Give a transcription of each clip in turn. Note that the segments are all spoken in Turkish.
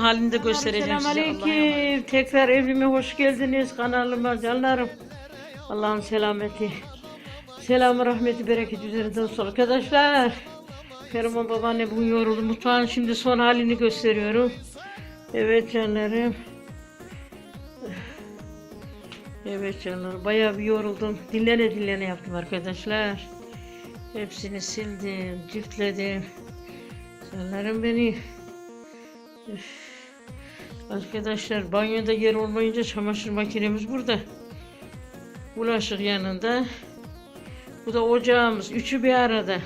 halini de göstereceğim size. Selamünaleyküm. Tekrar evime hoş geldiniz kanalıma canlarım. Allah'ın selameti. Selamı, rahmeti, bereketi üzerinde olsun arkadaşlar. Ferman babaanne bugün yoruldu. Mutfağın şimdi son halini gösteriyorum. Evet canlarım. Evet canlarım. Bayağı bir yoruldum. Dinlene dinlene yaptım arkadaşlar. Hepsini sildim, ciltledim. Canlarım beni. Üf. Arkadaşlar banyoda yer olmayınca çamaşır makinemiz burada. Bulaşık yanında. Bu da ocağımız. Üçü bir arada.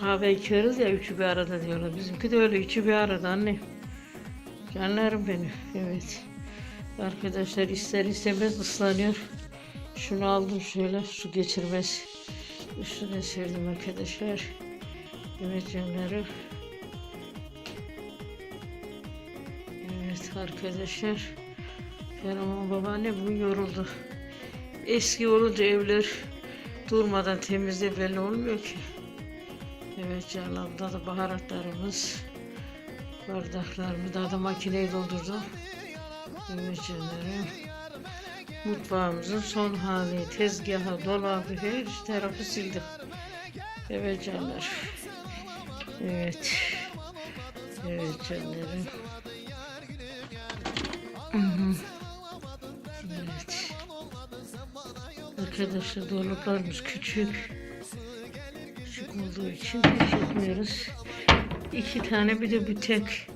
Kahve içiyoruz ya üçü bir arada diyorlar. Bizimki de öyle üçü bir arada anne. Canlarım benim. Evet. Arkadaşlar ister istemez ıslanıyor. Şunu aldım şöyle su geçirmez. Üstüne serdim arkadaşlar. Evet canlarım. Arkadaşlar. Ferman babaanne bu yoruldu. Eski olunca evler durmadan temizle belli olmuyor ki. Evet canlar burada da baharatlarımız. Bardaklarımı daha da makineyi doldurdum. Evet canlarım. Mutfağımızın son hali, tezgahı, dolabı, her tarafı sildik. Evet canlar. Evet. Evet canlarım. Arkadaşlar dolaplarımız küçük. Küçük olduğu için çekmiyoruz. İki tane bir de bir tek.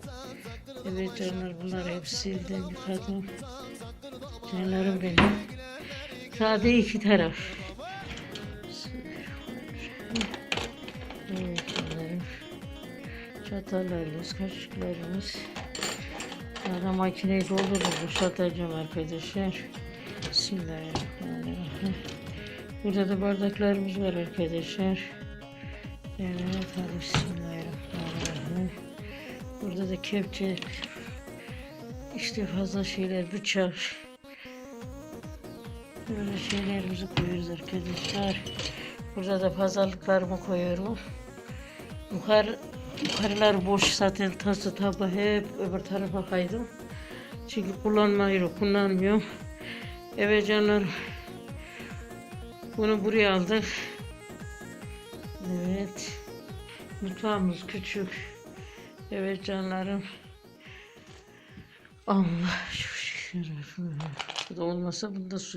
Evet canlar bunlar hep sildim yıkadım. Canlarım benim. Sade iki taraf. Evet canlarım. Çatallarımız, kaşıklarımız. Daha makineyi doldurup boşaltacağım arkadaşlar. Bismillahirrahmanirrahim. Burada da bardaklarımız var arkadaşlar. Evet hadi Bismillahirrahmanirrahim. Burada da kepçe. İşte fazla şeyler bıçak. Böyle şeylerimizi koyuyoruz arkadaşlar. Burada da pazarlıklarımı koyuyorum. Yukarı, yukarılar boş zaten tası tabağı hep öbür tarafa kaydım. Çünkü kullanmıyorum, kullanmıyorum. Evet canlar. Bunu buraya aldık. Evet. Mutfağımız küçük. Evet canlarım. Allah şükür. Bu da olmasa bunda su